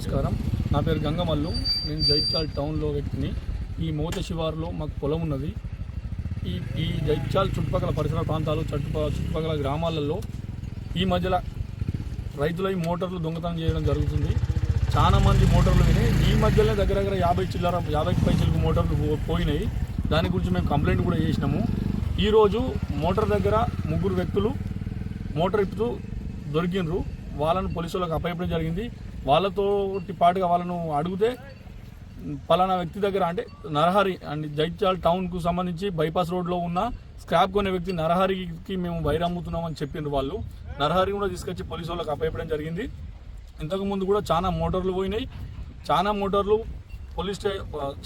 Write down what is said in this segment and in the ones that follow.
నమస్కారం. నా పేరు గంగమల్లు. నేను జైత్యాల్ టౌన్లో వ్యక్తిని. ఈ మోత శివారులో మాకు పొలం ఉన్నది. ఈ ఈ జైత్యాల్ చుట్టుపక్కల పరిసర ప్రాంతాలు చుట్టుప చుట్టుపక్కల గ్రామాలలో ఈ మధ్యలో రైతుల ఈ మోటార్లు దొంగతనం చేయడం జరుగుతుంది. చాలా మంది మోటార్లు విని ఈ మధ్యలో దగ్గర దగ్గర యాభై చిల్లర యాభై పైసలకు మోటార్లు పోయినాయి. దాని గురించి మేము కంప్లైంట్ కూడా చేసినాము. ఈరోజు మోటార్ దగ్గర ముగ్గురు వ్యక్తులు మోటార్ ఇప్పుతూ దొరికిండ్రు. వాళ్ళను పోలీసు వాళ్ళకి జరిగింది. వాళ్ళతో పాటుగా వాళ్ళను అడిగితే పలానా వ్యక్తి దగ్గర అంటే నరహరి అండ్ జైత్యాల్ టౌన్కు సంబంధించి బైపాస్ రోడ్లో ఉన్న స్క్రాప్ కొనే వ్యక్తి నరహరికి మేము వైర్ అమ్ముతున్నామని చెప్పిండ్రు వాళ్ళు. నరహరి కూడా తీసుకొచ్చి పోలీసు వాళ్ళకి అప్పయపడం జరిగింది. ఇంతకుముందు కూడా చాలా మోటార్లు పోయినాయి. చాలా మోటార్లు పోలీస్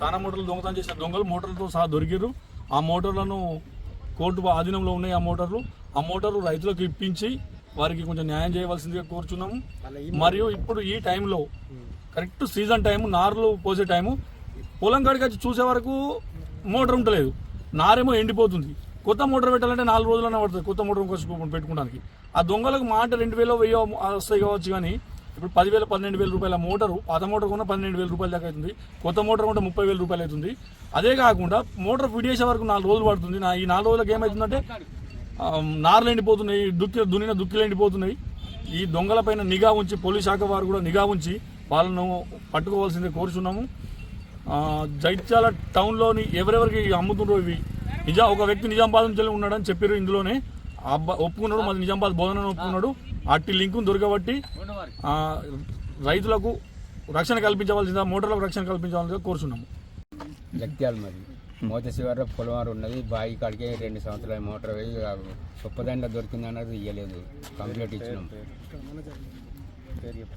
చాలా మోటార్లు దొంగతనం చేసిన దొంగలు మోటార్లతో సహా దొరికిర్రు. ఆ మోటార్లను కోర్టు ఆధీనంలో ఉన్నాయి ఆ మోటార్లు. ఆ మోటార్లు రైతులకు ఇప్పించి వారికి కొంచెం న్యాయం చేయవలసిందిగా కోరుచున్నాము. మరియు ఇప్పుడు ఈ టైంలో కరెక్ట్ సీజన్ టైము నార్లు పోసే టైము పొలం కాడికి వచ్చి చూసే వరకు మోటార్ ఉండలేదు నారేమో ఎండిపోతుంది. కొత్త మోటార్ పెట్టాలంటే నాలుగు రోజులన్నా పడుతుంది కొత్త మోటార్ ఇంకొచ్చి పెట్టుకోవడానికి. ఆ దొంగలకు మాట రెండు వేలు వెయ్యో వస్తాయి కావచ్చు కానీ ఇప్పుడు పదివేల పన్నెండు వేల రూపాయల మోటారు పాత మోటార్ కూడా పన్నెండు వేల రూపాయల దాకా అవుతుంది. కొత్త మోటార్ కూడా ముప్పై వేల రూపాయలు అవుతుంది. అదే కాకుండా మోటార్ ఫిట్ చేసే వరకు నాలుగు రోజులు పడుతుంది. నా ఈ నాలుగు రోజులకు ఏమవుతుందంటే నార్లు ఎండిపోతున్నాయి దుక్కి దున్నిన దుక్కిలు ఎండిపోతున్నాయి. ఈ దొంగలపైన నిఘా ఉంచి పోలీస్ శాఖ వారు కూడా నిఘా ఉంచి వాళ్ళను పట్టుకోవాల్సిందే కోరుచున్నాము. జైత్యాల టౌన్లోని ఎవరెవరికి అమ్ముతుండ్రో ఇవి? నిజా ఒక వ్యక్తి నిజామాబాద్ నుంచి ఉన్నాడని చెప్పారు ఇందులోనే. ఆ అబ్బా ఒప్పుకున్నాడు మాది నిజామాబాద్ బోధన ఒప్పుకున్నాడు. అట్టి లింకు దొరకబట్టి రైతులకు రక్షణ కల్పించవలసిందా మోటార్లకు రక్షణ కల్పించవలసిందిగా కోరుచున్నాము. జగ్త్యాల మరి. మోత శివారు పొలవారు ఉన్నది. బావి కాడికి రెండు సంవత్సరాల మోటార్ పోయి గొప్పదాంట్లో దొరికింది అన్నది ఇవ్వలేదు కంప్లీట్ ఇచ్చినాం.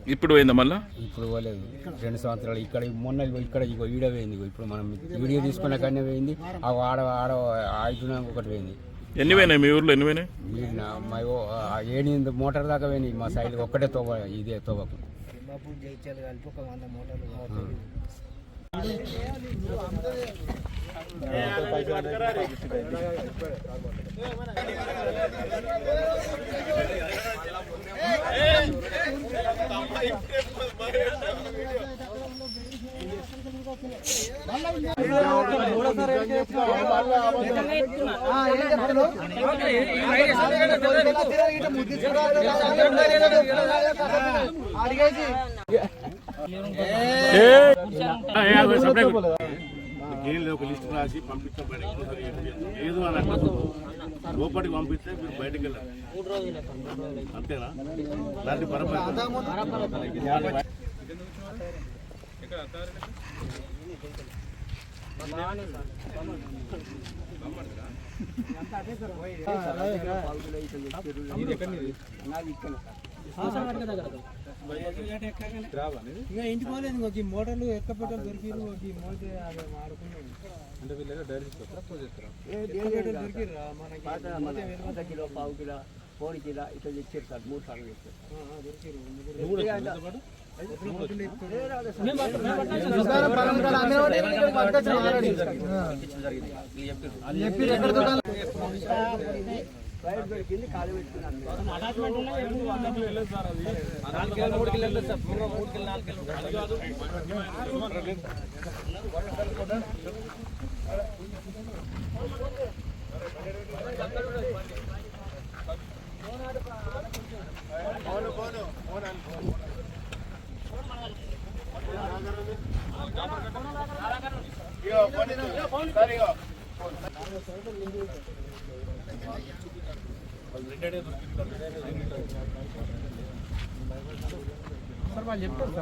ఇప్పుడు పోయిందా మళ్ళా? ఇప్పుడు పోలేదు. రెండు సంవత్సరాలు ఇక్కడ మొన్న ఇగో ఇక్కడ ఇగో వీడియో పోయింది ఇప్పుడు మనం వీడియో తీసుకున్న కానీ పోయింది. ఆ ఆడ ఆడ ఆడుతున్నా ఒకటి పోయింది. ఎన్ని పోయినాయి మీ ఊర్లో? ఎన్ని పోయినాయి? వీడి నా మా ఓ- ఆ ఏడు మోటార్ దాకా పోయింది మా సైడ్ ఒక్కటే తోవ ఇదే తోవకు. పైసలు జైలు ఒక లిస్ట్ రాసి పంపిస్తే బయటకు ఏదో అని అట్లా లోపలికి పంపిస్తే మీరు బయటకు వెళ్ళాలి. అంతేనా? దాన్ని పరపతి ఇంకా ఇంటి పోలేదు ఇంకొక ఈ మోటార్లు ఎక్క పెట్టాలి దొరికిరు ఒక ఈ మోతే అవి ఆడుకున్నాం అంటే వీళ్ళు డైరెక్ట్ దొరికిర్రా మనకి కిలో పావు కిలో ఫోన్ కిలా ఇట్లా తెచ్చారు సార్ మూడు సార్లు తెచ్చారు ప్రైవేట్ పెట్టుకున్నాను వాళ్ళు చెప్తారు